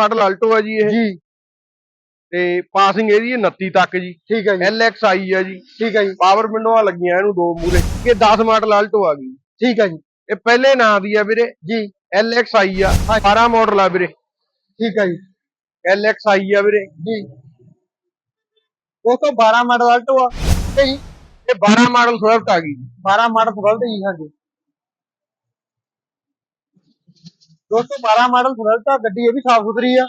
Model Alto ਹੈ ਜੀ ਇਹ। ਜੀ। ਤੇ ਪਾਸਿੰਗ ਇਹਦੀ ਹੈ 29 ਤੱਕ ਜੀ। ਠੀਕ ਹੈ ਜੀ। LXI ਹੈ ਜੀ। ਠੀਕ ਹੈ ਜੀ। ਪਾਵਰ ਵਿੰਡੋਆਂ ਲੱਗੀਆਂ ਇਹਨੂੰ ਦੋ ਮੂਰੇ ਇਹ 10 ਮਾਡਲ ਆਲਟੋ ਆ ਗਈ। ਠੀਕ ਹੈ ਜੀ। ਇਹ ਪਹਿਲੇ ਨਾਂ ਦੀ ਆ ਵੀਰੇ। ਜੀ। LXI ਆ। 12 ਮਾਡਲ ਆ ਵੀਰੇ। ਠੀਕ ਹੈ ਜੀ। LXI ਆ ਵੀਰੇ। ਜੀ। ਦੋਸਤੋ 12 ਮਾਡਲ ਆਲਟੋ ਆ। ਜੀ। ਇਹ 12 ਮਾਡਲ ਸਵਿਫਟ ਆ ਗਈ। ਜੀ 12 ਮਾਡਲ ਸਵਿਫਟ ਜੀ। ਹਾਂਜੀ ਦੋਸਤੋ 12 ਮਾਡਲ ਆ ਗੱਡੀ ਇਹ ਵੀ ਸਾਫ਼ ਸੁਥਰੀ ਆ।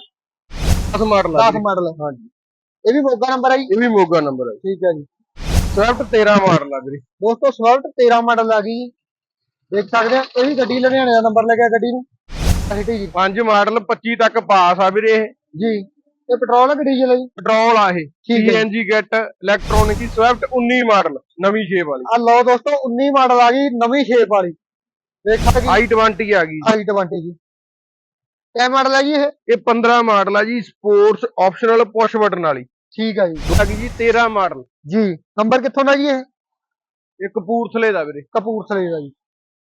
10 ਮਾਡਲ ਆ 10 ਵੀਰੇ। ਮਾਡਲ ਹਾਂਜੀ। ਇਹ ਵੀ ਮੋਗਾ ਨੰਬਰ ਆ ਜੀ? ਇਹ ਵੀ ਮੋਗਾ ਨੰਬਰ ਹੈ ਠੀਕ ਹੈ ਜੀ। ਸਵਿਫਟ 13 ਮਾਡਲ ਆ ਵੀਰੇ। ਦੋਸਤੋ ਸਵਿਫਟ 13 ਮਾਡਲ ਆ ਗਈ ਜੀ। ਦੇਖ ਸਕਦੇ ਆ ਇਹ ਵੀ ਗੱਡੀ ਲੁਧਿਆਣੇ ਦਾ ਨੰਬਰ ਲੱਗਿਆ ਗੱਡੀ ਨੂੰ। ਸਿਟੀ ਜੀ। 5 ਮਾਡਲ 25 ਤੱਕ ਪਾਸ ਆ ਵੀਰੇ ਇਹ। ਜੀ। ਇਹ ਪੈਟਰੋਲ ਹੈ ਕਿ ਡੀਜ਼ਲ ਹੈ ਜੀ? ਪੈਟਰੋਲ ਆ ਇਹ। ਸੀਐਨਜੀ ਗੈਟ ਇਲੈਕਟ੍ਰੋਨਿਕ ਸਵਿਫਟ 19 ਮਾਡਲ ਨਵੀਂ ਸ਼ੇਪ ਵਾਲੀ। ਆ ਲਓ ਦੋਸਤੋ 19 ਮਾਡਲ ਆ ਗਈ ਨਵੀਂ ਸ਼ੇਪ ਵਾਲੀ। ਦੇਖ ਸਕਦੇ ਜੀ i20 ਆ ਗਈ। ਆਈ 20 ਜੀ। ਕਿਆ ਮਾਡਲ ਹੈ ਜੀ ਇਹ? ਇਹ 15 ਮਾਡਲ ਆ ਜੀ ਸਪੋਰਟਸ ਆਪਸ਼ਨਲ ਪੁਸ਼ ਬਟਨ ਵਾਲੀ। ਠੀਕ ਹੈ ਜੀ। ਆ ਗਈ ਜੀ 13 ਮਾਡਲ ਜੀ ਨੰਬਰ ਕਿੱਥੋਂ ਦਾ ਜੀ ਇਹ? ਇਹ ਕਪੂਰਥਲੇ ਦਾ ਵੀਰੇ। ਕਪੂਰਥਲੇ ਦਾ ਜੀ।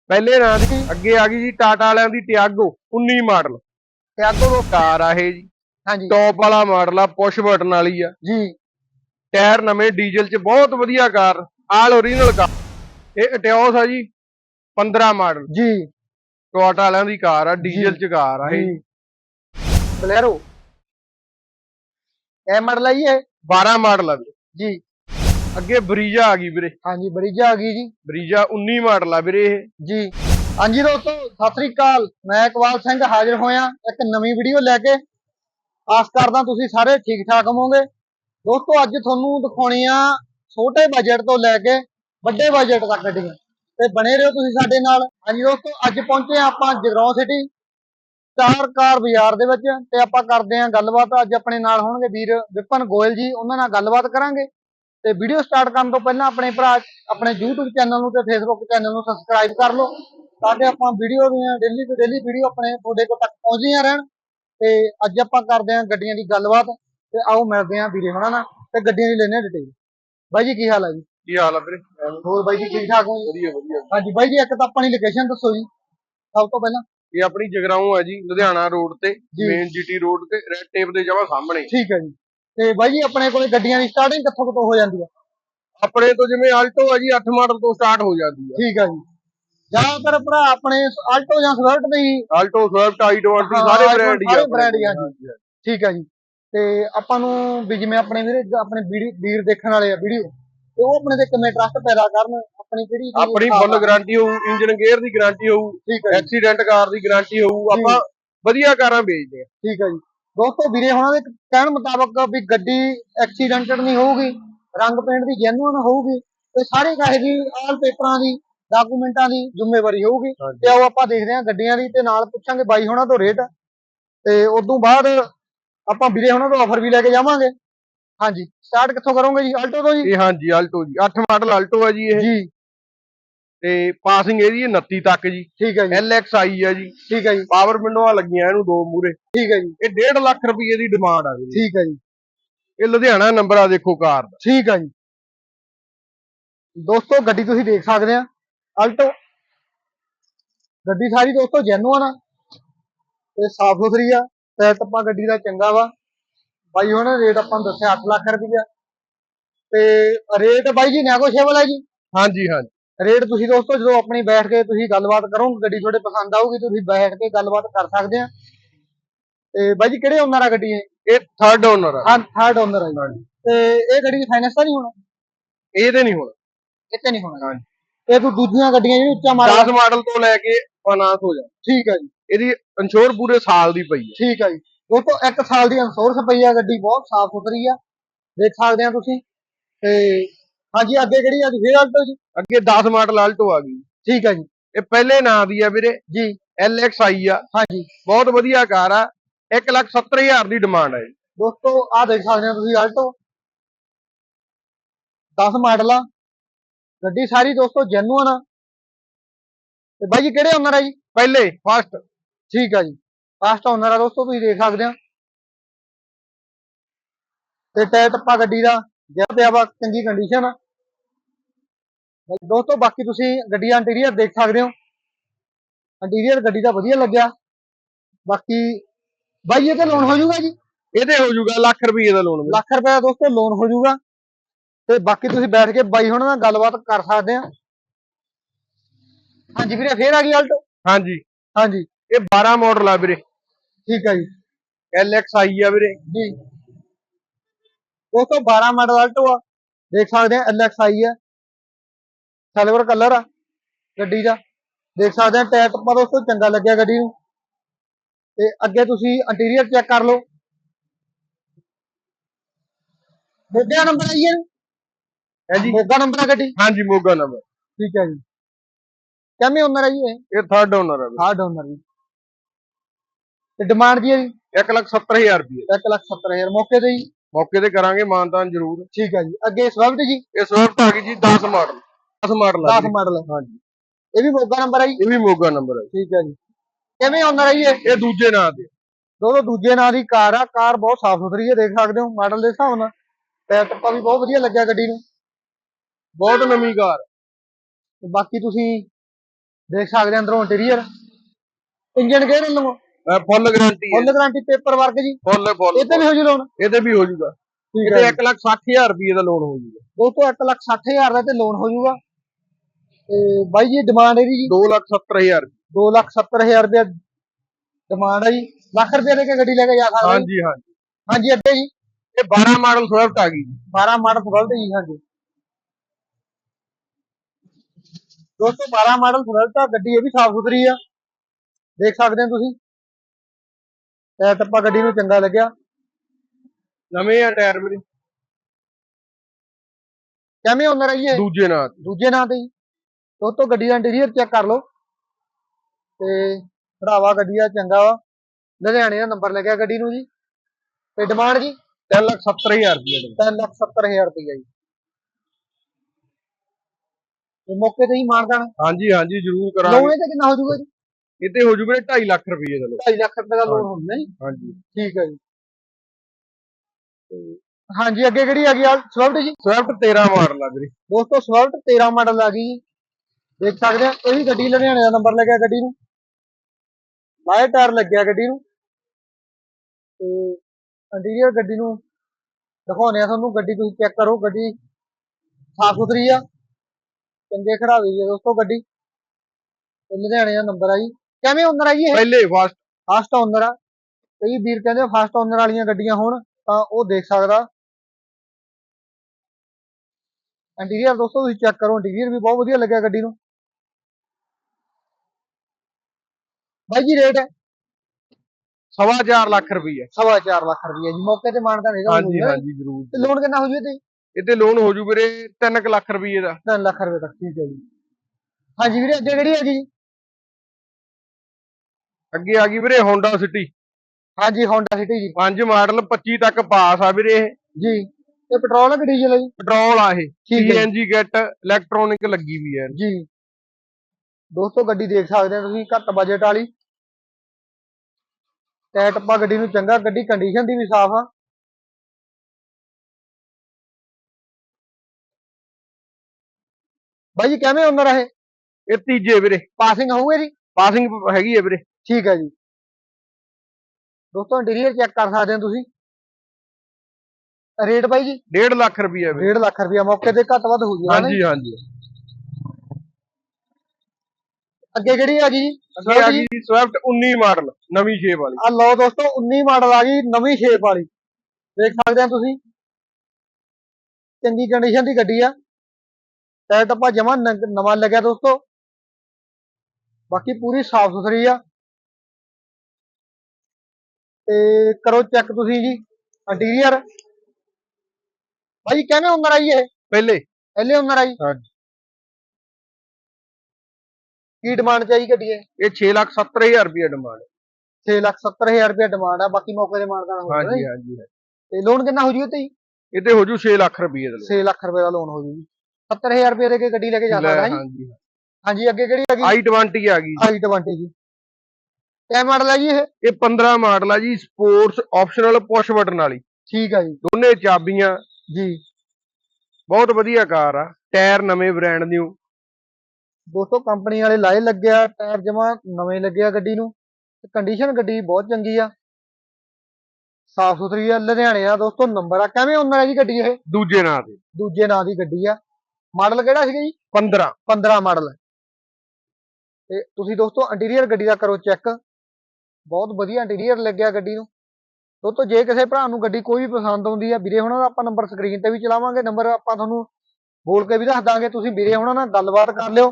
ਪਹਿਲੇ ਨਾਂ ਦੀ ਅੱਗੇ ਆ ਗਈ ਜੀ ਟਾਟਾ ਵਾਲਿਆਂ ਦੀ ਟਿਆਗੋ 19 ਮਾਡਲ ਅੱਗੋਂ ਦੋ ਕਾਰ ਆ ਇਹ ਜੀ। ਹਾਂਜੀ। ਟੌਪ ਵਾਲਾ ਮਾਡਲ ਆ ਪੁਸ਼ ਬਟਨ ਵਾਲੀ ਆ। ਜੀ। ਟਾਇਰ ਨਵੇਂ ਡੀਜ਼ਲ 'ਚ ਬਹੁਤ ਵਧੀਆ ਕਾਰ ਆਲ ਓਰੀਜਨਲ ਕਾਰ। ਇਹ ਅਟਿਓਸ ਆ ਜੀ 15 ਮਾਡਲ ਜੀ। ਟੋਇਟਾ ਵਾਲਿਆਂ ਦੀ ਕਾਰ ਆ ਡੀਜ਼ਲ 'ਚ ਕਾਰ ਆ ਇਹ। ਬਲੈਰੋ ਇਹ ਮਾਡਲ ਹੈ ਜੀ ਇਹ? 12 ਮਾਡਲ ਆ ਵੀਰੇ। ਜੀ। ਅੱਗੇ ਬਰੀਜਾ ਆ ਗਈ ਵੀਰੇ। ਹਾਂਜੀ ਬਰੀਜਾ ਆ ਗਈ ਜੀ। ਬਰੀਜਾ 19 ਮਾਡਲ ਆ ਵੀਰੇ ਇਹ। ਜੀ। ਹਾਂਜੀ ਦੋਸਤੋ ਸਤਿ ਸ੍ਰੀ ਅਕਾਲ। ਮੈਂ ਇਕਬਾਲ ਸਿੰਘ ਹਾਜ਼ਰ ਹੋਇਆ ਇੱਕ ਨਵੀਂ ਵੀਡੀਓ ਲੈ ਕੇ। ਆਸ ਕਰਦਾ ਤੁਸੀਂ ਸਾਰੇ ਠੀਕ ਠਾਕ ਹੋਵੋਗੇ। ਦੋਸਤੋ ਅੱਜ ਤੁਹਾਨੂੰ ਦਿਖਾਉਣੀ ਆ ਛੋਟੇ ਬਜਟ ਤੋਂ ਲੈ ਕੇ ਵੱਡੇ ਬਜਟ ਤੱਕ ਗੱਡੀਆਂ ਤੇ ਬਣੇ ਰਹੋ ਤੁਸੀਂ ਸਾਡੇ ਨਾਲ। ਹਾਂਜੀ ਦੋਸਤੋ ਅੱਜ ਪਹੁੰਚੇ ਆਪਾਂ ਜਗਰਾਉਂ ਸਿਟੀ ਚਾਰ ਕਾਰ ਬਾਜ਼ਾਰ ਦੇ ਵਿੱਚ ਤੇ ਆਪਾਂ ਕਰਦੇ ਹਾਂ ਗੱਲਬਾਤ। ਅੱਜ ਆਪਣੇ ਨਾਲ ਹੋਣਗੇ ਵੀਰ ਵਿਪਨ ਗੋਇਲ ਜੀ ਉਹਨਾਂ ਨਾਲ ਗੱਲਬਾਤ ਕਰਾਂਗੇ। ਤੇ ਵੀਡੀਓ ਸਟਾਰਟ ਕਰਨ ਤੋਂ ਪਹਿਲਾਂ ਆਪਣੇ ਭਰਾ ਆਪਣੇ YouTube ਚੈਨਲ ਨੂੰ ਤੇ Facebook ਚੈਨਲ ਨੂੰ ਸਬਸਕ੍ਰਾਈਬ ਕਰ ਲਓ ਤਾਂ ਕਿ ਆਪਾਂ ਵੀਡੀਓ ਦੀਆਂ ਡੇਲੀ ਤੋਂ ਡੇਲੀ ਵੀਡੀਓ ਆਪਣੇ ਤੁਹਾਡੇ ਕੋਲ ਤੱਕ ਪਹੁੰਚਦੀਆਂ ਰਹਿਣ। ਤੇ ਅੱਜ ਆਪਾਂ ਕਰਦੇ ਹਾਂ ਗੱਡੀਆਂ ਦੀ ਗੱਲਬਾਤ ਤੇ ਆਓ ਮਿਲਦੇ ਹਾਂ ਵੀਰੇ ਹੁਣਾਂ ਨਾਲ ਤੇ ਗੱਡੀਆਂ ਦੀ ਲੈਣੇ ਡਿਟੇਲ ਬਾਈ ਜੀ ਕੀ ਹਾਲ ਹੈ ਜੀ? ਕੀ ਹਾਲ ਆ ਵੀਰੇ? ਹੋਰ ਬਾਈ ਜੀ ਠੀਕ ਠਾਕ ਹੋ ਵਧੀਆ ਵਧੀਆ। ਹਾਂਜੀ ਬਾਈ ਜੀ ਇੱਕ ਤਾਂ ਆਪਣੀ ਲੋਕੇਸ਼ਨ ਦੱਸੋ ਜੀ ਸਭ ਤੋਂ ਪਹਿਲਾਂ। ਇਹ ਆਪਣੀ ਜਗਰਾਉਂ ਹੈ ਜੀ ਲੁਧਿਆਣਾ ਰੋਡ ਤੇ। ਮੇਨ ਜੀਟੀ ਰੋਡ ਤੇ ਰੈਡ ਟੇਪ ਦੇ ਜਮਾ ਸਾਹਮਣੇ। ਠੀਕ ਹੈ ਜੀ। ਤੇ ਬਾਈ ਜੀ ਆਪਣੇ ਕੋਲੇ ਗੱਡੀਆਂ ਦੀ ਸਟਾਰਟਿੰਗ ਕਿੱਥੋਂ ਕਿੱਥੋਂ ਹੋ ਜਾਂਦੀ ਹੈ? ਆਪਣੇ ਤੋਂ ਜਿਵੇਂ ਆਲਟੋ ਹੈ ਜੀ 8 ਮਾਡਲ ਤੋਂ ਸਟਾਰਟ ਹੋ ਜਾਂਦੀ ਹੈ ਠੀਕ ਹੈ ਜੀ। ਜ਼ਿਆਦਾਤਰ ਭਰਾ ਆਪਣੇ ਆਲਟੋ ਜਾਂ ਸਵਿਫਟ ਦੇ ਹੀ ਆਲਟੋ ਸਵਿਫਟ i20 ਹਾਂ, ਸਾਰੇ i20 ਬ੍ਰਾਂਡ ਹੀ ਸਾਰੇ ਆਪਣੇ brand ਹੀ ਆ। ਜੀ। ਠੀਕ ਹੈ ਜੀ। ਤੇ ਆਪਾਂ ਨੂੰ ਵੀ ਜਿਵੇਂ ਆਪਣੇ ਵੀਰੇ ਆਪਣੇ ਵੀਰ ਦੇਖਣ ਵਾਲੇ ਆ ਵੀਡੀਓ। ਤੇ ਉਹ ਆਪਣੇ ਤੇ ਕਿਵੇਂ ਟਰਸਟ ਪੈਦਾ ਕਰਨ ਆਪਣੀ ਚੀਜ਼ ਆਪਣੀ ਫੁੱਲ। ਗਾਰੰਟੀ ਹੋਊ ਇੰਜਨ ਗੇਅਰ ਦੀ ਗਾਰੰਟੀ ਹੋਊ ਜੀ। ਐਕਸੀਡੈਂਟ ਕਾਰ ਦੀ ਗਾਰੰਟੀ ਹੋਊ ਆਪਾਂ ਵਧੀਆ ਕਾਰਾਂ ਵੇਚਦੇ ਆ ਠੀਕ ਹੈ ਜੀ। ਦੋਸਤੋ ਵੀਰੇ ਹੁਣਾਂ ਦੇ ਕਹਿਣ ਮੁਤਾਬਕ ਵੀ ਗੱਡੀ ਐਕਸੀਡੈਂਟਡ ਨਹੀਂ ਹੋਊਗੀ ਰੰਗ ਪੇਂਟ ਦੀ ਜੈਨੂਇਨ ਹੋਊਗੀ ਤੇ ਸਾਰੇ ਕਾਹੇ ਦੀ ਆਲ ਪੇਪਰਾਂ ਦੀ ਡਾਕੂਮੈਂਟਾਂ ਦੀ ਜ਼ਿੰਮੇਵਾਰੀ ਹੋਊਗੀ। ਤੇ ਆਓ ਆਪਾਂ ਦੇਖਦੇ ਹਾਂ ਗੱਡੀਆਂ ਦੀ ਤੇ ਨਾਲ ਪੁੱਛਾਂਗੇ ਬਾਈ ਹੁਣਾਂ ਤੋਂ ਰੇਟ ਤੇ ਉਦੋਂ ਬਾਅਦ ਆਪਾਂ ਵੀਰੇ ਹੁਣਾਂ ਤੋਂ ਆਫਰ ਵੀ ਲੈ ਕੇ ਜਾਵਾਂਗੇ। ਹਾਂਜੀ। ਸਟਾਰਟ ਕਿੱਥੋਂ ਕਰੋਗੇ ਜੀ? ਆਲਟੋ ਤੋਂ ਜੀ? ਇਹ ਹਾਂਜੀ ਆਲਟੋ ਜੀ। 8 ਮਾਡਲ ਆਲਟੋ ਹੈ ਜੀ ਇਹ। ਜੀ। ਤੇ ਪਾਸਿੰਗ ਇਹਦੀ ਹੈ 29 ਤੱਕ ਜੀ। ਠੀਕ ਹੈ ਜੀ। LXI ਹੈ ਜੀ। ਠੀਕ ਹੈ ਜੀ। ਪਾਵਰ ਵਿੰਡੋਆਂ ਲੱਗੀਆਂ ਇਹਨੂੰ ਦੋ ਮੂਰੇ ਠੀਕ ਹੈ ਜੀ। ਇਹ 1.5 ਲੱਖ ਰੁਪਏ ਦੀ ਡਿਮਾਂਡ ਆ ਵੀਰੇ ਠੀਕ ਹੈ ਜੀ। ਇਹ ਲੁਧਿਆਣਾ ਨੰਬਰ ਆ ਦੇਖੋ ਕਾਰ ਦਾ। ਠੀਕ ਹੈ ਜੀ। ਦੋਸਤੋ ਗੱਡੀ ਤੁਸੀਂ ਦੇਖ ਸਕਦੇ ਆ। ਆਲਟੋ ਗੱਡੀ ਸਾਰੀ ਦੋਸਤੋ ਜੈਨੂਅਨ ਆ। ਤੇ ਸਾਫ਼ ਸੁਥਰੀ ਆ। ਤੇ ਟੱਪਾ ਗੱਡੀ ਦਾ ਚੰਗਾ ਵਾ। ਬਾਈ ਹੁਣ ਰੇਟ ਆਪਾਂ ਨੂੰ ਦੱਸਿਆ 8 ਲੱਖ ਰੁਪਈਆ। ਤੇ ਰੇਟ ਬਾਈ ਜੀ ਨੈਗੋਸ਼ੀਏਬਲ ਹੈ ਜੀ? ਹਾਂਜੀ ਹਾਂਜੀ। ਰੇਟ ਤੁਸੀਂ ਦੋਸਤੋ ਜਦੋਂ ਆਪਣੀ ਬੈਠ ਕੇ ਤੁਸੀਂ ਗੱਲਬਾਤ ਕਰੋਗੇ ਗੱਡੀ ਤੁਹਾਡੇ ਪਸੰਦ ਆਊਗੀ ਤੁਸੀਂ ਬੈਠ ਕੇ ਗੱਲਬਾਤ ਕਰ ਸਕਦੇ ਆ। ਤੇ ਬਾਈ ਜੀ ਕਿਹੜੇ ਓਨਰ ਆ ਗੱਡੀ ਇਹ? ਇਹ ਥਰਡ ਓਨਰ ਆ। ਹਾਂ ਥਰਡ ਓਨਰ ਆ ਜੀ। ਤੇ ਇਹ ਗੱਡੀ ਫਾਈਨੈਂਸ ਤਾਂ ਨਹੀਂ ਹੋਣਾ? ਇਹਦੇ ਨਹੀਂ ਹੁਣ। ਕਿਤੇ ਨਹੀਂ ਹੋਣਾ ਹਾਂਜੀ। ਇਹ ਤੂੰ ਦੂਜੀਆਂ ਗੱਡੀਆਂ ਜਿਹੜੀ ਉੱਚਾ ਮਾਰ 10 ਮਾਡਲ ਤੋਂ ਲੈ ਕੇ ਫਾਈਨਾਂਸ ਹੋ ਜਾ ਠੀਕ ਹੈ ਜੀ। ਇਹਦੀ ਇੰਸ਼ੋਰ ਪੂਰੇ ਸਾਲ ਦੀ ਪਈ ਹੈ ਠੀਕ ਹੈ ਜੀ। ਦੋਸਤੋ ਇੱਕ ਸਾਲ ਦੀ ਇੰਸ਼ੋਰੈਂਸ ਪਈ ਆ ਗੱਡੀ ਬਹੁਤ ਸਾਫ਼ ਸੁਥਰੀ ਆ ਦੇਖ ਸਕਦੇ ਆ ਤੁਸੀਂ। ਤੇ ਹਾਂਜੀ ਅੱਗੇ ਕਿਹੜੀ ਆ ਜੀ ਫੇਰ ਆਲਟੋ ਜੀ। ਅੱਗੇ 10 ਮਾਡਲ ਆਲਟੋ ਆ ਗਈ। ਠੀਕ ਹੈ ਜੀ। ਇਹ ਪਹਿਲੇ ਨਾਂ ਦੀ ਆ ਵੀਰੇ। ਜੀ। LXI ਆ। ਹਾਂਜੀ। ਬਹੁਤ ਵਧੀਆ ਕਾਰ ਆ। 170000 ਦੀ ਡਿਮਾਂਡ ਹੈ ਜੀ। ਦੋਸਤੋ ਆ ਦੇਖ ਸਕਦੇ ਆ ਤੁਸੀਂ ਆਲਟੋ। 10 ਮਾਡਲ ਆ। ਗੱਡੀ ਸਾਰੀ ਦੋਸਤੋ ਜੈਨੂਅਨ ਆ। ਤੇ ਬਾਈ ਜੀ ਕਿਹੜੇ ਓਨਰ ਆ ਜੀ? ਪਹਿਲੇ ਫਸਟ ਠੀਕ ਆ ਜੀ। ਫਾਸਟ ਓਨਰ ਆ ਦੋਸਤੋ ਤੁਸੀਂ ਦੇਖ ਸਕਦੇ ਆ ਤੇ ਟਾਇਰ ਟੱਪਾ ਗੱਡੀ ਦਾ ਜਿਹੜਾ ਪਿਆ ਵਾ ਚੰਗੀ ਕੰਡੀਸ਼ਨ ਆ। ਦੋਸਤੋ ਬਾਕੀ ਤੁਸੀਂ ਗੱਡੀ ਦਾ ਇੰਟੀਰੀਅਰ ਦੇਖ ਸਕਦੇ ਹੋ। ਇੰਟੀਰੀਅਰ ਗੱਡੀ ਦਾ ਵਧੀਆ ਲੱਗਿਆ। ਬਾਕੀ ਬਾਈ ਇਹ ਤੇ ਲੋਨ ਹੋ ਜਾਊਗਾ ਜੀ। ਇਹਦੇ ਹੋ ਜਾਊਗਾ ਲੱਖ ਰੁਪਏ ਦਾ ਲੋਨ ਲੱਖ ਰੁਪਏ ਦਾ ਦੋਸਤੋ ਲੋਨ ਹੋ ਜਾਊਗਾ। ਤੇ ਬਾਕੀ ਤੁਸੀਂ ਬੈਠ ਕੇ ਬਾਈ ਹੁਣ ਨਾਲ ਗੱਲਬਾਤ ਕਰ ਸਕਦੇ ਆ ਹਾਂਜੀ ਵੀਰੇ ਫੇਰ ਆ ਗਈ ਆਲਟੋ ਹਾਂਜੀ। ਹਾਂਜੀ। ਇਹ 12 ਮਾਡਲ ਆ ਵੀਰੇ। ਠੀਕ ਹੈ ਜੀ। LXi ਆ ਵੀਰੇ। ਜੀ। ਦੋਸਤੋ 12 ਮਾਡਲ ਆਲਟੋ ਆ। ਦੇਖ ਸਕਦੇ ਆ LXi ਹੈ ਸਿਲਵਰ ਕਲਰ ਆ ਗੱਡੀ ਦਾ। ਦੇਖ ਸਕਦੇ ਆ ਟਾਇਰ ਟੱਪਾ ਦੋਸਤੋ ਚੰਗਾ ਲੱਗਿਆ ਗੱਡੀ ਨੂੰ। ਤੇ ਅੱਗੇ ਤੁਸੀਂ ਇੰਟੀਰੀਅਰ ਚੈੱਕ ਕਰ ਲਓ। ਮੋਗਾ ਨੰਬਰ ਆਈ ਹੈ ਹੈ ਜੀ ਮੋਗਾ ਨੰਬਰ ਆ ਗੱਡੀ? ਹਾਂਜੀ ਮੋਗਾ ਨੰਬਰ। ਠੀਕ ਹੈ ਜੀ। ਕਿਵੇਂ ਓਨਰ ਹੈ ਜੀ ਇਹ? ਇਹ ਥਰਡ ਓਨਰ ਆ ਹਾਰਡ ਓਨਰ ਜੀ। ਤੇ ਡਿਮਾਂਡ ਜੀ? ਇਹਦੀ 170000 ਰੁਪਏ। 1 ਲੱਖ 70 ਹਜ਼ਾਰ। ਮੌਕੇ ਤੇ ਜੀ? ਮੌਕੇ ਤੇ ਕਰਾਂਗੇ ਮਾਨਤਾਨ ਜ਼ਰੂਰ। ਠੀਕ ਹੈ ਜੀ। ਅੱਗੇ ਸਵਿਫਟ ਜੀ? ਇਹ ਸਵਿਫਟ ਆ ਗਈ ਜੀ 10 ਮਾਡਲ। 10 ਮਾਡਲ ਆ 10 ਵੀਰੇ। ਮਾਡਲ ਹਾਂਜੀ ਇਹ ਵੀ ਮੋਗਾ ਨੰਬਰ ਹੈ ਜੀ? ਇਹ ਵੀ ਮੋਗਾ ਨੰਬਰ ਹੈ ਠੀਕ ਹੈ ਜੀ। ਕਿਵੇਂ ਓਨਰ ਹੈ ਜੀ ਇਹ? ਇਹ ਦੂਜੇ ਨਾਂ ਤੇ ਦੋਨੋਂ ਦੂਜੇ ਨਾਂ ਦੀ ਕਾਰ ਆ। ਕਾਰ ਬਹੁਤ ਸਾਫ਼ ਸੁਥਰੀ ਹੈ ਦੇਖ ਸਕਦੇ ਹੋ। ਮਾਡਲ ਦੇ ਹਿਸਾਬ ਨਾਲ। ਟਾਇਰ ਟੱਪਾ ਵੀ ਬਹੁਤ ਵਧੀਆ ਲੱਗਿਆ ਗੱਡੀ ਨੂੰ। ਬਹੁਤ ਨਵੀਂ ਕਾਰ। ਤੇ ਬਾਕੀ ਤੁਸੀਂ ਦੇਖ ਸਕਦੇ ਹੋ ਅੰਦਰੋਂ ਇੰਟੀਰੀਅਰ। ਇੰਜਨ ਗੇਅਰ ਲਵੋ ਫੁੱਲ ਗਾਰੰਟੀ ਹੈ। ਫੁੱਲ ਗਾਰੰਟੀ ਪੇਪਰ ਵਰਕ ਜੀ। ਫੁੱਲ ਫੁੱਲ ਇਹ ਤੇ ਵੀ ਹੋ ਜੀ ਲੋਨ ਇਹਦੇ ਵੀ ਹੋ ਜਾਊਗਾ ਠੀਕ ਇਹਦੇ ਹੈ 1 ਲੱਖ 60000 ਰੁਪਏ ਦਾ ਲੋਨ ਹੋ ਜਾਊਗਾ ਦੋਸਤੋ 1 ਲੱਖ 60 ਹਜ਼ਾਰ ਦਾ ਤੇ ਲੋਨ ਹੋ ਜਾਊਗਾ ਤੇ ਬਾਈ ਜੀ ਡਿਮਾਂਡ ਇਹਦੀ ਜੀ? 2 ਲੱਖ 70000 2 ਲੱਖ 70 ਹਜ਼ਾਰ ਰੁਪਏ ਡਿਮਾਂਡ ਹੈ ਜੀ। ਲੱਖ ਰੁਪਏ ਦੇ ਕੇ ਗੱਡੀ ਲੈ ਕੇ ਜਾ ਸਕਦੇ। ਹਾਂਜੀ ਹਾਂਜੀ। ਹਾਂਜੀ ਅੱਗੇ ਜੀ। ਇਹ 12 ਮਾਡਲ ਸਵਿਫਟ ਆ ਗਈ। ਜੀ 12 ਮਾਡਲ ਫੁਗਲਟ ਜੀ ਹਾਂਜੀ। ਦੋਸਤੋ 12 ਮਾਡਲ ਫੁਗਲਟ ਆ ਗੱਡੀ ਇਹ ਵੀ ਸਾਫ਼ ਸੁਥਰੀ ਆ। ਦੇਖ ਸਕਦੇ ਹੋ ਤੁਸੀਂ। ਟਾਇਰ ਟੱਪਾ ਗੱਡੀ ਨੂੰ ਚੰਗਾ ਲੱਗਿਆ। ਨਵੇਂ ਆ ਟਾਇਰ ਵੀਰੇ ਕਿਵੇਂ ਓਨਰ ਇਹ? ਦੂਜੇ ਨਾਂ ਤੇ। ਦੂਜੇ ਨਾਂ ਤੇ ਜੀ ਦੋਸਤੋ ਗੱਡੀ ਦਾ ਇੰਟੀਰੀਅਰ ਚੈੱਕ ਕਰ ਲਓ। ਤੇ ਭਰਾਵਾ ਗੱਡੀ ਦਾ ਚੰਗਾ ਵਾ। ਲੁਧਿਆਣੇ ਦਾ ਨੰਬਰ ਲੱਗਿਆ ਗੱਡੀ ਨੂੰ ਜੀ। ਤੇ ਡਿਮਾਂਡ ਜੀ? 3 ਲੱਖ 70000 ਰੁਪਏ ਦਾ 3 ਲੱਖ 70 ਹਜ਼ਾਰ ਰੁਪਈਆ ਜੀ। ਤੇ ਮੌਕੇ ਤੇ ਹੀ ਮਾਰਦਾਨ ਹਾਂਜੀ ਹਾਂਜੀ ਜ਼ਰੂਰ ਕਰਾਂਗੇ। ਲੋਨ ਤੇ ਕਿੰਨਾ ਹੋ ਜਾਊਗਾ ਜੀ? ਇਹ ਤੇ ਹੋ ਜਾਊਗਾ 2.5 ਲੱਖ ਰੁਪਏ ਦਾ ਲੋਨ 2.5 ਲੱਖ ਰੁਪਏ ਦਾ ਲੋਨ ਹੁੰਦਾ ਜੀ। ਹਾਂਜੀ। ਠੀਕ ਹੈ ਜੀ। ਹਾਂਜੀ ਅੱਗੇ ਕਿਹੜੀ ਆ ਗਈ ਆ? ਸਵਿਫਟ ਜੀ? ਸਵਿਫਟ 13 ਮਾਡਲ ਆ ਵੀਰੇ। ਦੋਸਤੋ ਸਵਿਫਟ 13 ਮਾਡਲ ਆ ਗਈ ਜੀ। ਦੇਖ ਸਕਦੇ ਆ ਇਹ ਵੀ ਗੱਡੀ ਲੁਧਿਆਣੇ ਦਾ ਨੰਬਰ ਲੱਗਿਆ ਗੱਡੀ ਨੂੰ। ਲਾਏ ਟਾਇਰ ਲੱਗਿਆ ਗੱਡੀ ਨੂੰ। ਤੇ ਇੰਟੀਰੀਅਰ ਗੱਡੀ ਨੂੰ ਦਿਖਾਉਂਦੇ ਆ ਤੁਹਾਨੂੰ। ਗੱਡੀ ਤੁਸੀਂ ਚੈੱਕ ਕਰੋ ਗੱਡੀ ਸਾਫ਼ ਸੁਥਰੀ ਆ। ਚੰਗੇ ਖੜਾਵੇ ਆ ਦੋਸਤੋ ਗੱਡੀ। ਲੁਧਿਆਣੇ ਦਾ ਨੰਬਰ ਆ ਜੀ। ਕਿਵੇਂ ਓਨਰ ਆ ਜੀ ਇਹ? ਪਹਿਲੇ ਫਸਟ ਫਾਸਟ ਓਨਰ ਆ। ਕਈ ਵੀਰ ਕਹਿੰਦੇ ਫਾਸਟ ਓਨਰ ਵਾਲੀਆਂ ਗੱਡੀਆਂ ਹੋਣ ਤਾਂ ਉਹ ਦੇਖ ਸਕਦਾ। ਇੰਟੀਰੀਅਰ ਦੋਸਤੋ ਤੁਸੀਂ ਚੈੱਕ ਕਰੋ। ਇੰਟੀਰੀਅਰ ਵੀ ਬਹੁਤ ਵਧੀਆ ਲੱਗਿਆ ਗੱਡੀ ਨੂੰ। ਬਾਈ ਜੀ ਰੇਟ ਹੈ? ਸਵਾ ਲੱਖ ਰੁਪਏ ਸਵਾ ਚਾਰ ਲੱਖ ਰੁਪਏ ਜੀ। ਮੌਕੇ ਤੇ ਮਾਨਤਾ ਨਹੀਂ ਹਾਂਜੀ ਹਾਂਜੀ ਜ਼ਰੂਰ। ਤੇ ਲੋਨ ਕਿੰਨਾ ਹੋ ਜੂ ਤੇ ਇਹ ਤੇ ਲੋਨ ਹੋ ਜੂ ਵੀਰੇ 3 ਲੱਖ ਰੁਪਏ ਦਾ। 3 ਲੱਖ ਰੁਪਏ ਤੱਕ ਠੀਕ ਹੈ ਜੀ। ਹਾਂਜੀ ਵੀਰੇ ਅੱਗੇ ਕਿਹੜੀ ਹੈਗੀ ਜੀ? ਅੱਗੇ ਆ ਗਈ ਵੀਰੇ ਹੋਂਡਾ ਸਿਟੀ ਹਾਂਜੀ ਹੋਂਡਾ ਸਿਟੀ ਜੀ। 5 ਮਾਡਲ 25 ਤੱਕ ਪਾਸ ਆ ਵੀਰੇ ਇਹ। ਜੀ। ਇਹ ਪੈਟਰੋਲ ਹੈ ਕਿ ਡੀਜ਼ਲ ਹੈ ਜੀ ਪੈਟਰੋਲ ਆ ਇਹ। ਸੀਐਨਜੀ ਕਿੱਟ ਇਲੈਕਟ੍ਰੋਨਿਕ ਲੱਗੀ ਵੀ ਹੈ। ਜੀ। ਦੋਸਤੋ ਗੱਡੀ ਦੇਖ ਸਕਦੇ ਹੋ ਤੁਸੀਂ ਘੱਟ ਬਜਟ ਵਾਲੀ। ਟਾਇਰ ਟੱਪਾ ਗੱਡੀ ਨੂੰ ਚੰਗਾ ਗੱਡੀ ਕੰਡੀਸ਼ਨ ਦੀ ਵੀ ਸਾਫ਼ ਆ। ਬਾਈ ਜੀ ਕਿਵੇਂ ਓਨਰ ਆ ਇਹ? ਇਹ ਤੀਜੇ ਵੀਰੇ। ਪਾਸਿੰਗ ਹੋਊਗੇ ਜੀ ਪਾਸਿੰਗ ਹੈਗੀ ਹੈ ਵੀਰੇ। ਠੀਕ ਹੈ ਜੀ। ਦੋਸਤੋ ਇੰਟੀਰੀਅਰ ਚੈੱਕ ਕਰ ਸਕਦੇ ਹੋ ਤੁਸੀਂ। ਰੇਟ ਬਾਈ ਜੀ? 1.5 ਲੱਖ ਰੁਪਏ ਵੀਰੇ 1.5 ਲੱਖ ਰੁਪਇਆ ਮੌਕੇ ਤੇ ਘੱਟ ਵੱਧ ਹੋ ਜੂਗਾ ਹਾਂਜੀ ਹਾਂਜੀ। ਅੱਗੇ ਕਿਹੜੀ ਆ ਗਈ ਜੀ? ਅੱਗੇ ਆ ਗਈ ਸਵਿਫਟ 19 ਮਾਡਲ ਨਵੀਂ ਸ਼ੇਪ ਵਾਲੀ। ਆ ਲਓ ਦੋਸਤੋ 19 ਮਾਡਲ ਆ ਗਈ ਨਵੀਂ ਸ਼ੇਪ ਵਾਲੀ। ਦੇਖ ਸਕਦੇ ਆ ਤੁਸੀਂ? ਚੰਗੀ ਕੰਡੀਸ਼ਨ ਦੀ ਗੱਡੀ ਆ। ਟਾਇਰ ਟੱਪਾ ਜਮਾ ਨਵਾਂ ਲੱਗਿਆ ਦੋਸਤੋ। ਬਾਕੀ ਪੂਰੀ ਸਾਫ਼ ਸੁਥਰੀ ਆ। ਤੇ ਕਰੋ ਚੈੱਕ ਤੁਸੀਂ ਜੀ ਇੰਟੀਰੀਅਰ ਭਾਈ ਕਿਵੇਂ ਓਨਰ ਆਈ ਇਹ? ਪਹਿਲੇ। ਪਹਿਲੇ ਓਨਰ ਆਈ? ਹਾਂਜੀ। ਕੀ ਡਿਮਾਂਡ ਚਾਹੀ ਗੱਡੀ ਇਹ? ਇਹ 6 ਲੱਖ 70000 ਰੁਪਏ ਡਿਮਾਂਡ 6 ਲੱਖ 70 ਹਜ਼ਾਰ ਰੁਪਏ ਡਿਮਾਂਡ ਆ ਬਾਕੀ ਮੌਕੇ ਦੇ ਮਾਨਦਾਨ ਹੋ ਹਾਂਜੀ ਹਾਂਜੀ। ਤੇ ਲੋਨ ਕਿੰਨਾ ਹੋ ਜੂ ਤੇ ਇਹ ਤੇ ਹੋ ਜੂ 6 ਲੱਖ ਰੁਪਏ ਦਾ loan। 6 ਲੱਖ ਰੁਪਏ ਦਾ ਲੋਨ ਹੋ ਜੂ ਜੀ। 70000 ਰੁਪਏ ਦੇ ਕੇ ਗੱਡੀ ਲੈ ਕੇ ਜਾ ਸਕਦਾ ਹਾਂਜੀ ਹਾਂਜੀ। ਅੱਗੇ ਕਿਹੜੀ ਹੈਗੀ i20 ਆ ਗਈ ਆਈ 20 ਜੀ। ਕਿਆ ਮਾਡਲ ਹੈ ਜੀ ਇਹ? ਇਹ 15 ਮਾਡਲ ਆ ਜੀ ਸਪੋਰਟਸ ਆਪਸ਼ਨਲ ਪੁਸ਼ ਬਟਨ ਵਾਲੀ। ਠੀਕ ਹੈ ਜੀ। ਦੋਨੇ ਚਾਬੀਆਂ। ਜੀ। ਬਹੁਤ ਵਧੀਆ ਕਾਰ ਆ। ਟਾਇਰ ਨਵੇਂ ਬ੍ਰਾਂਡ ਨਿਊ ਦੋਸਤੋ ਕੰਪਨੀ ਵਾਲੇ ਲਾਏ ਲੱਗਿਆ ਟਾਇਰ ਜਮਾ ਨਵੇਂ ਲੱਗਿਆ ਗੱਡੀ ਨੂੰ। ਤੇ ਕੰਡੀਸ਼ਨ ਗੱਡੀ ਦੀ ਬਹੁਤ ਚੰਗੀ ਆ। ਸਾਫ਼ ਸੁਥਰੀ ਆ ਲੁਧਿਆਣੇ ਆ। ਦੋਸਤੋ ਨੰਬਰ ਆ। ਕਿਵੇਂ ਉਹਨਾਂ ਜੀ ਗੱਡੀ ਇਹ? ਦੂਜੇ ਨਾਂ ਤੇ ਦੂਜੇ ਨਾਂ ਦੀ ਗੱਡੀ ਆ। ਮਾਡਲ ਕਿਹੜਾ ਸੀਗਾ ਜੀ? 15 15 ਮਾਡਲ ਤੇ ਤੁਸੀਂ ਦੋਸਤੋ ਇੰਟੀਰੀਅਰ ਗੱਡੀ ਦਾ ਕਰੋ ਚੈੱਕ ਬਹੁਤ ਵਧੀਆ ਇੰਟੀਰੀਅਰ ਲੱਗਿਆ ਗੱਡੀ ਨੂੰ। ਦੋਸਤੋ ਜੇ ਕਿਸੇ ਭਰਾ ਨੂੰ ਗੱਡੀ ਕੋਈ ਵੀ ਪਸੰਦ ਆਉਂਦੀ ਆ ਵੀਰੇ ਹੁਣਾਂ ਦਾ ਆਪਾਂ ਨੰਬਰ ਸਕਰੀਨ ਤੇ ਵੀ ਚਲਾਵਾਂਗੇ ਨੰਬਰ ਆਪਾਂ ਤੁਹਾਨੂੰ ਬੋਲ ਕੇ ਵੀ ਦੱਸ ਦਾਂਗੇ ਤੁਸੀਂ ਵੀਰੇ ਹੁਣਾਂ ਨਾਲ ਗੱਲਬਾਤ ਕਰ ਲਿਓ।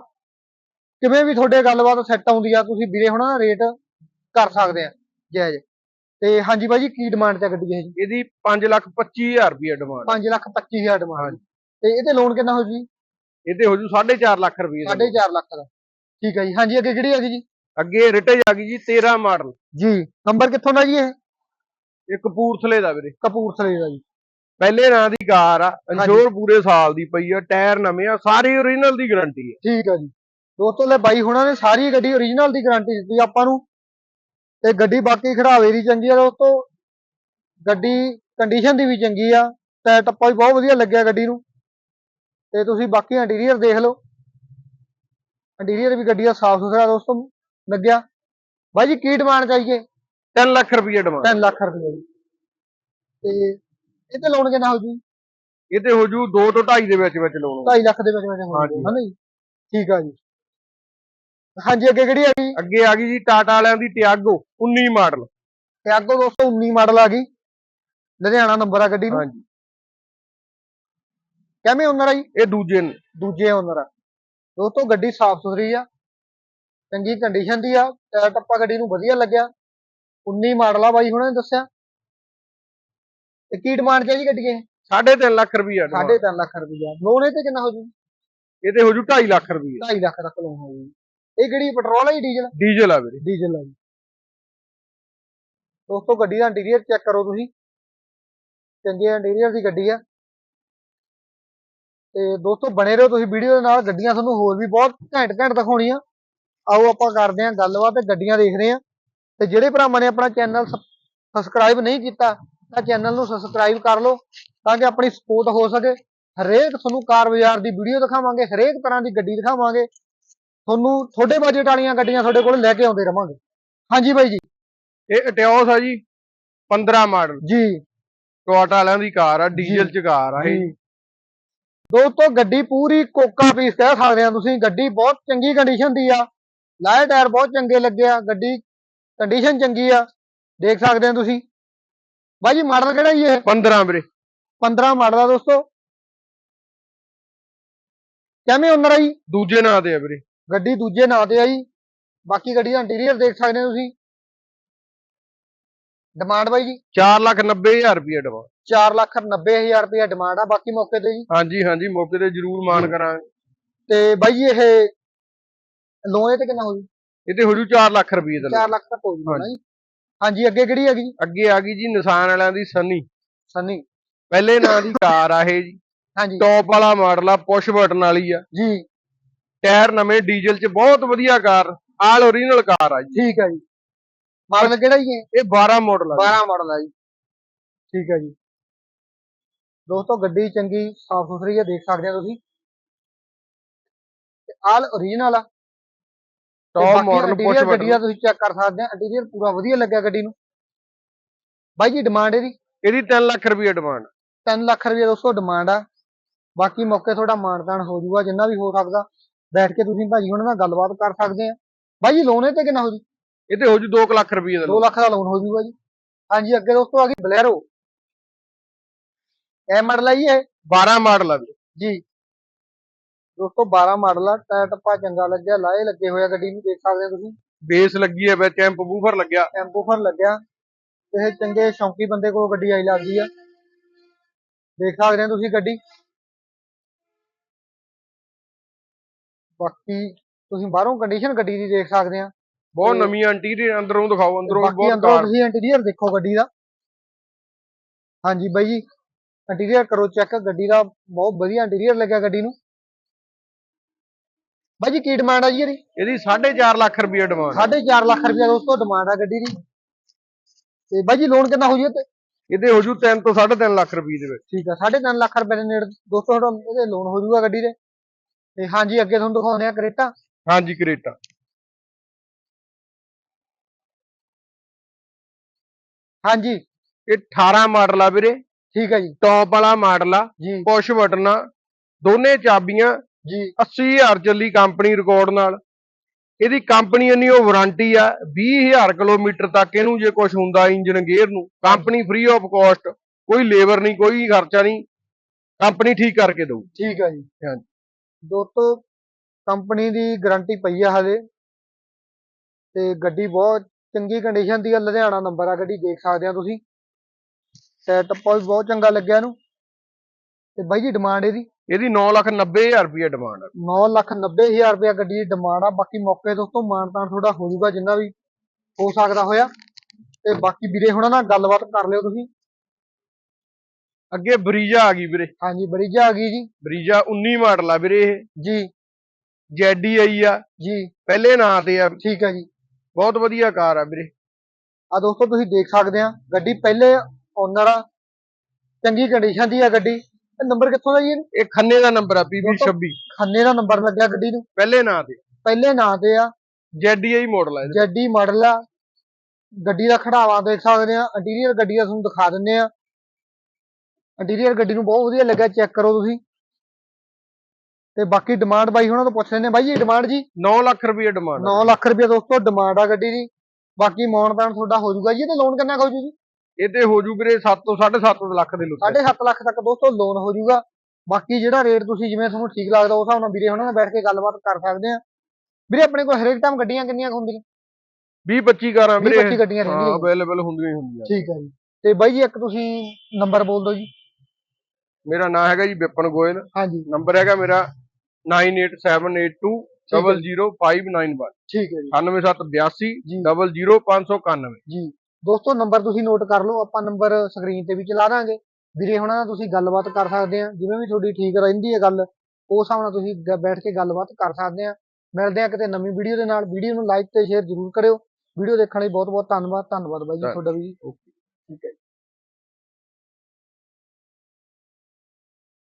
ਕਿਵੇਂ ਵੀ ਤੁਹਾਡੇ ਗੱਲਬਾਤ ਸੈੱਟ ਆਉਂਦੀ ਆ ਤੁਸੀਂ ਵੀਰੇ ਹੁਣਾਂ ਦਾ ਰੇਟ ਕਰ ਸਕਦੇ ਆ। ਜਾਇਜ਼ ਤੇ ਹਾਂਜੀ ਬਾਈ ਜੀ ਕੀ ਡਿਮਾਂਡ ਤੇ ਗੱਡੀ ਇਹ ਜੀ? ਇਹਦੀ 5 ਲੱਖ 25000 ਰੁਪਏ ਡਿਮਾਂਡ 5 ਲੱਖ 25000 ਡਿਮਾਂਡ ਤੇ ਇਹਦੇ ਲੋਨ ਕਿੰਨਾ ਹੋ ਜੀ? ਇਹਦੇ ਹੋ ਜੂ 4.5 ਲੱਖ ਰੁਪਏ ਦਾ। 4.5 ਲੱਖ ਦਾ। ਠੀਕ ਹੈ ਜੀ। ਹਾਂਜੀ ਅੱਗੇ ਕਿਹੜੀ ਹੈਗੀ ਜੀ? ਅੱਗੇ ਰਿਟੇਜ ਆ ਗਈ ਜੀ 13 ਮਾਡਲ। ਜੀ ਨੰਬਰ ਕਿੱਥੋਂ ਦਾ ਜੀ ਇਹ? ਇਹ ਕਪੂਰਥਲੇ ਦਾ ਵੀਰੇ। ਕਪੂਰਥਲੇ ਦਾ ਜੀ। ਪਹਿਲੇ ਨਾਂ ਦੀ ਕਾਰ ਆ ਇੰਸ਼ੋਰ ਪੂਰੇ ਸਾਲ ਦੀ ਪਈ ਆ ਟਾਇਰ ਨਵੇਂ ਆ ਸਾਰੀ ਓਰੀਜਨਲ ਦੀ ਗਾਰੰਟੀ ਹੈ ਠੀਕ ਹੈ ਜੀ। ਦੋਸਤੋ ਲੈ ਬਾਈ ਹੁਣਾਂ ਨੇ ਸਾਰੀ ਗੱਡੀ ਓਰੀਜਨਲ ਦੀ ਗਾਰੰਟੀ ਦਿੱਤੀ ਆਪਾਂ ਨੂੰ। ਤੇ ਗੱਡੀ ਬਾਕੀ ਖੜਾਵੇ ਦੀ ਚੰਗੀ ਆ ਦੋਸਤੋ। ਗੱਡੀ ਕੰਡੀਸ਼ਨ ਦੀ ਵੀ ਚੰਗੀ ਆ ਟਾਇਰ ਟੱਪਾ ਵੀ ਬਹੁਤ ਵਧੀਆ ਲੱਗਿਆ ਗੱਡੀ ਨੂੰ। ਤੇ ਤੁਸੀਂ ਬਾਕੀ ਇੰਟੀਰੀਅਰ ਦੇਖ ਲਓ। ਇੰਟੀਰੀਅਰ ਵੀ ਗੱਡੀ ਦਾ ਸਾਫ਼ ਸੁਥਰਾ ਦੋਸਤੋ। ਲੱਗਿਆ। ਬਾਈ ਜੀ ਕੀ ਡਿਮਾਂਡ ਚਾਹੀਏ? 3 ਲੱਖ ਰੁਪਏ ਡਿਮਾਂਡ 3 ਲੱਖ ਰੁਪਏ ਤੇ ਇਹ ਤੇ ਲੋਨ ਕਿੰਨਾ ਹੋ ਜੂ ਇਹਦੇ ਹੋ ਜੂ 2 ਤੋਂ 2.5 ਦੇ ਵਿੱਚ ਵਿੱਚ ਲੋਨ 2.5 ਲੱਖ ਦੇ ਵਿੱਚ ਵਿੱਚ ਹੋ। ਜੂ ਹਨਾ ਜੀ? ਠੀਕ ਆ ਜੀ। ਹਾਂਜੀ ਅੱਗੇ ਕਿਹੜੀ ਆ ਗਈ? ਅੱਗੇ ਆ ਗਈ ਜੀ ਟਾਟਾ ਵਾਲਿਆਂ ਦੀ ਟਿਆਗੋ 19 ਮਾਡਲ। ਤੇ ਅੱਗੋਂ ਦੋਸਤੋ 19 ਮਾਡਲ ਆ ਗਈ। ਲੁਧਿਆਣਾ ਨੰਬਰ ਆ ਗੱਡੀ ਨੂੰ। ਹਾਂਜੀ। ਕਿਵੇਂ ਓਨਰ ਆ ਜੀ? ਇਹ ਦੂਜੇ ਦੂਜੇ ਓਨਰ ਆ। ਦੋਸਤੋ ਗੱਡੀ ਸਾਫ਼ ਸੁਥਰੀ ਆ। ਚੰਗੀ ਕੰਡੀਸ਼ਨ ਦੀ ਆ ਟਾਇਰ ਟੱਪਾ ਗੱਡੀ ਨੂੰ ਵਧੀਆ ਲੱਗਿਆ। 19 ਮਾਡਲ ਆ ਬਾਈ ਹੁਣਾਂ ਦੱਸਿਆ। ਤੇ ਕੀ ਡਿਮਾਂਡ ਚਾਹੀਦੀ ਗੱਡੀ ਇਹ? 3.5 ਲੱਖ ਸਾਢੇ ਤਿੰਨ ਲੱਖ ਰੁਪਈਆ। ਲੋਨ ਇਹ ਤੇ ਕਿੰਨਾ ਹੋ ਜੂ? ਇਹਦੇ ਹੋ ਜੂ 2.5 ਲੱਖ ਰੁਪਏ 2.5 ਲੱਖ ਤੱਕ ਲੋਨ ਹੋ ਜੂ। ਇਹ ਗੱਡੀ ਪੈਟਰੋਲ ਜੀ ਡੀਜ਼ਲ ਡੀਜ਼ਲ ਆ ਵੀਰੇ। ਡੀਜ਼ਲ ਆ ਜੀ। ਦੋਸਤੋ ਗੱਡੀ ਦਾ ਇੰਟੀਰੀਅਰ ਚੈੱਕ ਕਰੋ ਤੁਸੀਂ। ਚੰਗੇ ਇੰਟੀਰੀਅਰ ਦੀ ਗੱਡੀ ਆ। ਤੇ ਦੋਸਤੋ ਬਣੇ ਰਹੋ ਤੁਸੀਂ ਵੀਡੀਓ ਦੇ ਨਾਲ। ਗੱਡੀਆਂ ਤੁਹਾਨੂੰ ਹੋਰ ਵੀ ਬਹੁਤ ਘੈਂਟ ਘੈਂਟ ਦਿਖਾਉਣੀਆਂ। ਆਓ ਆਪਾਂ ਕਰਦੇ ਹਾਂ ਗੱਲਬਾਤ ਗੱਡੀਆਂ ਦੇਖਦੇ ਹਾਂ। ਤੇ ਜਿਹੜੇ ਭਰਾਵਾਂ ਨੇ ਆਪਣਾ ਚੈਨਲ ਸਬਸਕ੍ਰਾਈਬ ਨਹੀਂ ਕੀਤਾ ਤਾਂ ਚੈਨਲ ਨੂੰ ਸਬਸਕ੍ਰਾਈਬ ਕਰ ਲਓ ਤਾਂ ਕਿ ਆਪਣੀ ਸਪੋਰਟ ਹੋ ਸਕੇ। ਹਰੇਕ ਤੁਹਾਨੂੰ ਕਾਰ ਬਾਜ਼ਾਰ ਦੀ ਵੀਡੀਓ ਦਿਖਾਵਾਂਗੇ ਹਰੇਕ ਤਰ੍ਹਾਂ ਦੀ ਗੱਡੀ ਦਿਖਾਵਾਂਗੇ। ਤੁਹਾਨੂੰ ਤੁਹਾਡੇ ਬਜਟ ਵਾਲੀਆਂ ਗੱਡੀਆਂ ਤੁਹਾਡੇ ਕੋਲ ਲੈ ਕੇ ਆਉਂਦੇ ਰਵਾਂਗੇ। ਹਾਂਜੀ ਬਾਈ ਜੀ। ਇਹ ਅਟਿਓਸ ਆ ਜੀ 15 ਮਾਡਲ ਜੀ। ਟੋਇਟਾ ਵਾਲਿਆਂ ਦੀ ਕਾਰ ਆ ਡੀਜ਼ਲ ਚ ਕਾਰ ਆ ਇਹ। ਦੋਸਤੋ ਗੱਡੀ ਪੂਰੀ ਕੋਕਾ ਪੀਸ ਕਹਿ ਸਕਦੇ ਆ ਤੁਸੀਂ। ਗੱਡੀ ਬਹੁਤ ਚੰਗੀ ਕੰਡੀਸ਼ਨ ਦੀ ਆ। ਲਾਏ ਟਾਇਰ ਬਹੁਤ ਚੰਗੇ ਲੱਗੇ ਆ ਗੱਡੀ ਕੰਡੀਸ਼ਨ ਚੰਗੀ ਆ ਦੇਖ ਸਕਦੇ ਆ ਤੁਸੀਂ। ਬਾਈ ਜੀ ਮਾਡਲ ਕਿਹੜਾ ਜੀ ਇਹ? 15 ਵੀਰੇ। 15 ਮਾਡਲ ਆ ਦੋਸਤੋ। ਕਿਵੇਂ ਓਨਰ ਆ ਜੀ? ਦੂਜੇ ਨਾਂ ਤੇ ਆ ਵੀਰੇ। ਗੱਡੀ ਦੂਜੇ ਨਾਂ ਤੇ ਆ ਜੀ। ਬਾਕੀ ਗੱਡੀ ਦਾ ਇੰਟੀਰੀਅਰ ਦੇਖ ਸਕਦੇ ਹੋ ਤੁਸੀਂ। ਡਿਮਾਂਡ ਬਾਈ ਜੀ? 4 ਲੱਖ 90000 ਰੁਪਏ ਡਿਮਾਂਡ 4 ਲੱਖ 90 ਹਜ਼ਾਰ ਰੁਪਏ ਡਿਮਾਂਡ ਆ ਬਾਕੀ ਮੌਕੇ ਤੇ ਜੀ। ਹਾਂਜੀ ਹਾਂਜੀ ਮੌਕੇ ਤੇ ਜ਼ਰੂਰ ਮਾਨ ਕਰਾਂਗੇ। ਤੇ ਬਾਈ ਜੀ ਇਹ ਲੋਨ ਇਹ ਤੇ ਕਿੰਨਾ ਹੋ ਜੂ? ਇਹਦੇ ਹੋ ਜੂ 4 ਲੱਖ ਰੁਪਏ ਦਾ 4 ਲੱਖ ਤੱਕ ਹੋ ਜੂਗਾ ਨਾ ਜੀ। ਹਾਂਜੀ ਅੱਗੇ ਕਿਹੜੀ ਹੈਗੀ ਜੀ? ਅੱਗੇ ਆ ਗਈ ਜੀ ਨਿਸ਼ਾਨ ਵਾਲਿਆਂ ਦੀ ਸਨੀ। ਸਨੀ। ਪਹਿਲੇ ਨਾਂ ਦੀ ਕਾਰ ਆ ਇਹ ਜੀ। ਹਾਂਜੀ। ਟੌਪ ਵਾਲਾ ਮਾਡਲ ਆ ਪੁਸ਼ ਬਟਨ ਵਾਲੀ ਆ। ਜੀ। ਟਾਇਰ ਨਵੇਂ ਡੀਜ਼ਲ ਚ ਬਹੁਤ ਵਧੀਆ ਕਾਰ ਆਲ ਓਰੀਜਨਲ ਕਾਰ ਆ ਜੀ। ਠੀਕ ਹੈ ਜੀ। ਮਾਡਲ ਕਿਹੜਾ ਜੀ ਇਹ? ਇਹ 12 ਮਾਡਲ ਆ 12 ਮਾਡਲ ਆ ਜੀ। ਠੀਕ ਹੈ ਜੀ। ਦੋਸਤੋ ਗੱਡੀ ਚੰਗੀ ਸਾਫ਼ ਸੁਥਰੀ ਹੈ ਦੇਖ ਸਕਦੇ ਹੋ ਤੁਸੀਂ। ਤੇ ਆਲ ਓਰੀਜਨਲ ਆ। ਟੌਪ ਮਾਡਲ ਪੁਸ਼ ਬਟਨ ਤੁਸੀਂ ਚੈੱਕ ਕਰ ਸਕਦੇ ਆ। ਇੰਟੀਰੀਅਰ ਪੂਰਾ ਵਧੀਆ ਲੱਗਿਆ ਗੱਡੀ ਨੂੰ। ਬਾਈ ਜੀ ਡਿਮਾਂਡ ਇਹਦੀ? ਇਹਦੀ 3 ਲੱਖ ਰੁਪਏ ਡਿਮਾਂਡ 3 ਲੱਖ ਰੁਪਏ ਦੋਸਤੋ ਡਿਮਾਂਡ ਆ। ਬਾਕੀ ਮੌਕੇ ਤੁਹਾਡਾ ਮਾਨਦਾਨ ਹੋ ਜਾਊਗਾ ਜਿੰਨਾ ਵੀ ਹੋ ਸਕਦਾ। ਬੈਠ ਕੇ ਤੁਸੀਂ ਭਾਜੀ ਉਹਨਾਂ ਨਾਲ ਗੱਲਬਾਤ ਕਰ ਸਕਦੇ ਆ। ਬਾਈ ਜੀ ਲੋਨ ਇਹ ਤੇ ਕਿੰਨਾ ਹੋ ਜੂ? ਇਹਦੇ ਹੋ ਜੂ 2 ਲੱਖ ਰੁਪਏ ਦਾ 2 ਲੱਖ ਦਾ ਲੋਨ ਹੋ ਜਾਊਗਾ ਜੀ। ਹਾਂਜੀ ਅੱਗੇ ਦੋਸਤੋ ਆ ਗਈ ਬਲੈਰੋ ਇਹ ਮਾਡਲ ਆ ਜੀ ਇਹ? 12 ਮਾਡਲ ਆ ਜੀ। ਦੋਸਤੋ 12 ਮਾਡਲ ਆ ਟਾਇਰ ਟੱਪਾ ਚੰਗਾ ਲੱਗਿਆ ਲਾਏ ਲੱਗੇ ਹੋਇਆ ਗੱਡੀ ਨੂੰ ਦੇਖ ਸਕਦੇ ਹੋ ਤੁਸੀਂ। ਬੇਸ ਲੱਗੀ ਹੈ ਵਿੱਚ ਐਂਪ ਬੂਫਰ ਲੱਗਿਆ। ਟੈਂਪੋਫਰ ਲੱਗਿਆ। ਤੇ ਇਹ ਚੰਗੇ ਸ਼ੌਂਕੀ ਬੰਦੇ ਕੋਲ ਗੱਡੀ ਆਈ ਲੱਗਦੀ ਆ। ਦੇਖ ਸਕਦੇ ਹੋ ਤੁਸੀਂ ਗੱਡੀ। ਬਾਕੀ ਤੁਸੀਂ ਬਾਹਰੋਂ ਕੰਡੀਸ਼ਨ ਗੱਡੀ ਦੀ ਦੇਖ ਸਕਦੇ ਆ। ਬਹੁਤ ਨਵੀਂ ਇੰਟੀਰੀਅਰ ਅੰਦਰੋਂ ਦਿਖਾਓ ਅੰਦਰੋਂ ਬਹੁਤ ਅੰਦਰੋਂ ਤੁਸੀਂ ਇੰਟੀਰੀਅਰ ਦੇਖੋ ਗੱਡੀ ਦਾ। ਹਾਂਜੀ ਬਾਈ ਜੀ ਇੰਟੀਰੀਅਰ ਕਰੋ ਚੈੱਕ ਗੱਡੀ ਦਾ ਬਹੁਤ ਵਧੀਆ ਇੰਟੀਰੀਅਰ ਲੱਗਿਆ ਗੱਡੀ ਨੂੰ। ਬਾਈ ਜੀ ਕੀ ਡਿਮਾਂਡ ਆ ਜੀ ਇਹਦੀ? ਇਹਦੀ 4.5 ਲੱਖ ਰੁਪਏ ਡਿਮਾਂਡ 4.5 ਲੱਖ ਰੁਪਏ ਦੋਸਤੋ ਡਿਮਾਂਡ ਆ ਗੱਡੀ ਦੀ। ਤੇ ਬਾਈ ਜੀ ਲੋਨ ਕਿੰਨਾ ਹੋ ਜੂ ਤੇ ਇਹਦੇ ਹੋ ਜੂ 3 ਤੋਂ 3.5 ਲੱਖ ਰੁਪਏ ਦੇ ਵਿੱਚ। ਠੀਕ ਆ 3.5 ਲੱਖ ਰੁਪਏ ਦੇ ਨੇੜੇ ਦੋਸਤੋ ਤੁਹਾਡਾ ਇਹਦੇ ਲੋਨ ਹੋ ਜੂਗਾ ਗੱਡੀ ਦੇ। ਤੇ ਹਾਂਜੀ ਅੱਗੇ ਤੁਹਾਨੂੰ ਦਿਖਾਉਂਦੇ ਆ ਕਰੇਟਾ। ਹਾਂਜੀ ਕਰੇਟਾ। ਹਾਂਜੀ। ਇਹ 18 ਮਾਡਲ ਆ ਵੀਰੇ। ਠੀਕ ਹੈ ਜੀ। ਟੌਪ ਵਾਲਾ ਮਾਡਲ ਆ। ਪੁਸ਼ ਬਟਨ ਆ। ਦੋਨੇ ਚਾਬੀਆਂ ਜੀ। 80000 ਚੱਲੀ ਕੰਪਨੀ ਰਿਕਾਰਡ ਨਾਲ। ਇਹਦੀ ਕੰਪਨੀ ਇੰਨੀ ਉਹ ਵਾਰੰਟੀ ਆ 20000 ਕਿਲੋਮੀਟਰ ਤੱਕ ਇਹਨੂੰ ਜੇ ਕੁਝ ਹੁੰਦਾ ਇੰਜਨ ਗੇਅਰ ਨੂੰ ਕੰਪਨੀ ਫ੍ਰੀ ਆਫ ਕਾਸਟ ਕੋਈ ਲੇਬਰ ਨਹੀਂ ਕੋਈ ਖਰਚਾ ਨਹੀਂ ਕੰਪਨੀ ਠੀਕ ਕਰਕੇ ਦਊ। ਠੀਕ ਹੈ ਜੀ। ਹਾਂਜੀ। ਦੋਸਤੋ ਕੰਪਨੀ ਦੀ ਗਾਰੰਟੀ ਪਈ ਆ ਹਲੇ ਤੇ ਗੱਡੀ ਬਹੁਤ ਚੰਗੀ ਕੰਡੀਸ਼ਨ ਦੀ ਆ ਲੁਧਿਆਣਾ ਨੰਬਰ ਆ ਗੱਡੀ ਦੇਖ ਸਕਦੇ ਆ ਤੁਸੀਂ। ਟੱਪਾ ਵੀ ਬਹੁਤ ਚੰਗਾ ਲੱਗਿਆ ਇਹਨੂੰ। ਤੇ ਬਾਈ ਜੀ ਡਿਮਾਂਡ ਇਹਦੀ? ਇਹਦੀ 990000 ਰੁਪਏ ਡਿਮਾਂਡ ਆ। 9 ਲੱਖ 90 ਹਜ਼ਾਰ ਰੁਪਇਆ ਗੱਡੀ ਦੀ ਡਿਮਾਂਡ ਆ। ਬਾਕੀ ਮੌਕੇ ਦੋਸਤੋ ਮਾਨਤਾਨ ਥੋੜਾ ਹੋ ਜਾਊਗਾ ਜਿੰਨਾ ਵੀ ਹੋ ਸਕਦਾ ਹੋਇਆ। ਤੇ ਬਾਕੀ ਵੀਰੇ ਹੁਣਾਂ ਨਾਲ ਗੱਲਬਾਤ ਕਰ ਲਿਓ ਤੁਸੀਂ। ਅੱਗੇ ਬਰੀਜਾ ਆ ਗਈ ਵੀਰੇ। ਹਾਂਜੀ ਬਰੀਜਾ ਆ ਗਈ ਜੀ। ਬਰੀਜਾ 19 ਮਾਡਲ ਆ ਵੀਰੇ ਇਹ। ਜੀ। ਜੈਡੀ ਆਈ ਆ। ਜੀ। ਪਹਿਲੇ ਨਾਂ ਤੇ ਆ। ਠੀਕ ਹੈ ਜੀ। ਬਹੁਤ ਵਧੀਆ ਕਾਰ ਆ ਵੀਰੇ। ਆ ਦੋਸਤੋ ਤੁਸੀਂ ਦੇਖ ਸਕਦੇ ਆ। ਗੱਡੀ ਪਹਿਲੇ ਓਨਰ ਆ। ਚੰਗੀ ਕੰਡੀਸ਼ਨ ਦੀ ਆ ਗੱਡੀ। ਇਹ ਨੰਬਰ ਕਿੱਥੋਂ ਦਾ ਜੀ ਇਹਨੂੰ? ਇਹ ਖੰਨੇ ਦਾ ਨੰਬਰ ਆ PB 26 ਖੰਨੇ ਦਾ ਨੰਬਰ ਲੱਗਿਆ ਗੱਡੀ ਨੂੰ। ਪਹਿਲੇ ਨਾਂ ਤੇ। ਪਹਿਲੇ ਨਾਂ ਤੇ ਆ। ਜੈਡੀ ਆਈ ਮਾਡਲ ਆ ਇਹਦਾ। ਜੈਡੀ ਮਾਡਲ ਆ। ਗੱਡੀ ਦਾ ਖੜਾਵਾ ਦੇਖ ਸਕਦੇ ਆ। ਇੰਟੀਰੀਅਰ ਗੱਡੀ ਦਾ ਤੁਹਾਨੂੰ ਦਿਖਾ ਦਿੰਨੇ ਆ। ਇੰਟੀਰੀਅਰ ਗੱਡੀ ਨੂੰ ਬਹੁਤ ਵਧੀਆ ਲੱਗਿਆ ਚੈੱਕ ਕਰੋ ਤੁਸੀਂ। ਤੇ ਬਾਕੀ ਡਿਮਾਂਡ ਬਾਈ ਹੁਣਾਂ ਤੋਂ ਪੁੱਛ ਲੈਣੇ ਬਾਈ ਜੀ ਡਿਮਾਂਡ ਜੀ? 9 ਲੱਖ ਰੁਪਏ ਡਿਮਾਂਡ 9 ਲੱਖ ਰੁਪਏ ਦੋਸਤੋ ਡਿਮਾਂਡ ਆ ਗੱਡੀ ਦੀ। ਬਾਕੀ ਮੌਨ ਤਾਨ ਤੁਹਾਡਾ ਹੋ ਜਾਊਗਾ ਜੀ। ਤੇ ਲੋਨ ਕਿੰਨਾ ਕੁ ਹੋ ਜੂ ਜੀ? ਇਹ ਤੇ ਹੋ ਜੂ ਵੀਰੇ 7 ਤੋਂ 7.5 ਲੱਖ ਦੇ ਲੁੱਟ। 7.5 ਲੱਖ ਤੱਕ ਦੋਸਤੋ ਲੋਨ ਹੋ ਜਾਊਗਾ ਬਾਕੀ ਜਿਹੜਾ ਰੇਟ ਤੁਸੀਂ ਜਿਵੇਂ ਤੁਹਾਨੂੰ ਠੀਕ ਲੱਗਦਾ ਉਸ ਹਿਸਾਬ ਨਾਲ ਵੀਰੇ ਹੁਣਾਂ ਨਾਲ ਬੈਠ ਕੇ ਗੱਲਬਾਤ ਕਰ ਸਕਦੇ ਆ ਵੀਰੇ ਆਪਣੇ ਕੋਲ ਹਰੇਕ ਟਾਈਮ ਗੱਡੀਆਂ ਕਿੰਨੀਆਂ ਹੁੰਦੀਆਂ? 20 25 ਕਾਰਾਂ 20 ਵੀਰੇ। 25 ਗੱਡੀਆਂ ਹਾਂ ਅਵੇਲੇਬਲ ਹੁੰਦੀਆਂ ਹੀ ਹੁੰਦੀਆਂ। ਠੀਕ ਹੈ ਜੀ। ਤੇ ਬਾਈ ਜੀ ਇੱਕ ਤੁਸੀਂ ਨੰਬਰ ਬੋਲ ਦਿਓ ਜੀ। ਮੇਰਾ ਨਾਮ ਹੈਗਾ ਜੀ ਵਿਪਨ ਗੋਇਲ। ਹਾਂਜੀ। ਨੰਬਰ ਹੈਗਾ ਮੇਰਾ 98782 ਠੀਕ ਹੈ। 00591 ਠੀਕ ਹੈ ਜੀ। 9782 ਜੀ। 00591 ਜੀ। ਦੋਸਤੋ ਨੰਬਰ ਤੁਸੀਂ ਨੋਟ ਕਰ ਲਓ ਆਪਾਂ ਨੰਬਰ ਸਕਰੀਨ ਤੇ ਵੀ ਚਲਾ ਦਾਂਗੇ। ਵੀਰੇ ਹੁਣਾਂ ਨਾਲ ਤੁਸੀਂ ਗੱਲਬਾਤ ਕਰ ਸਕਦੇ ਆ ਜਿਵੇਂ ਵੀ ਤੁਹਾਡੀ ਠੀਕ ਰਹਿੰਦੀ ਹੈ ਗੱਲ ਉਸ ਹਿਸਾਬ ਨਾਲ ਤੁਸੀਂ ਬੈਠ ਕੇ ਗੱਲਬਾਤ ਕਰ ਸਕਦੇ ਆ ਮਿਲਦੇ ਆ ਕਿਤੇ ਨਵੀਂ ਵੀਡੀਓ ਦੇ ਨਾਲ। ਵੀਡੀਓ ਨੂੰ ਲਾਈਕ ਤੇ ਸ਼ੇਅਰ ਜ਼ਰੂਰ ਕਰਿਓ। ਵੀਡੀਓ ਦੇਖਣ ਲਈ ਬਹੁਤ ਬਹੁਤ ਧੰਨਵਾਦ। ਧੰਨਵਾਦ ਬਾਈ ਜੀ ਤੁਹਾਡਾ ਵੀ। ਓਕੇ।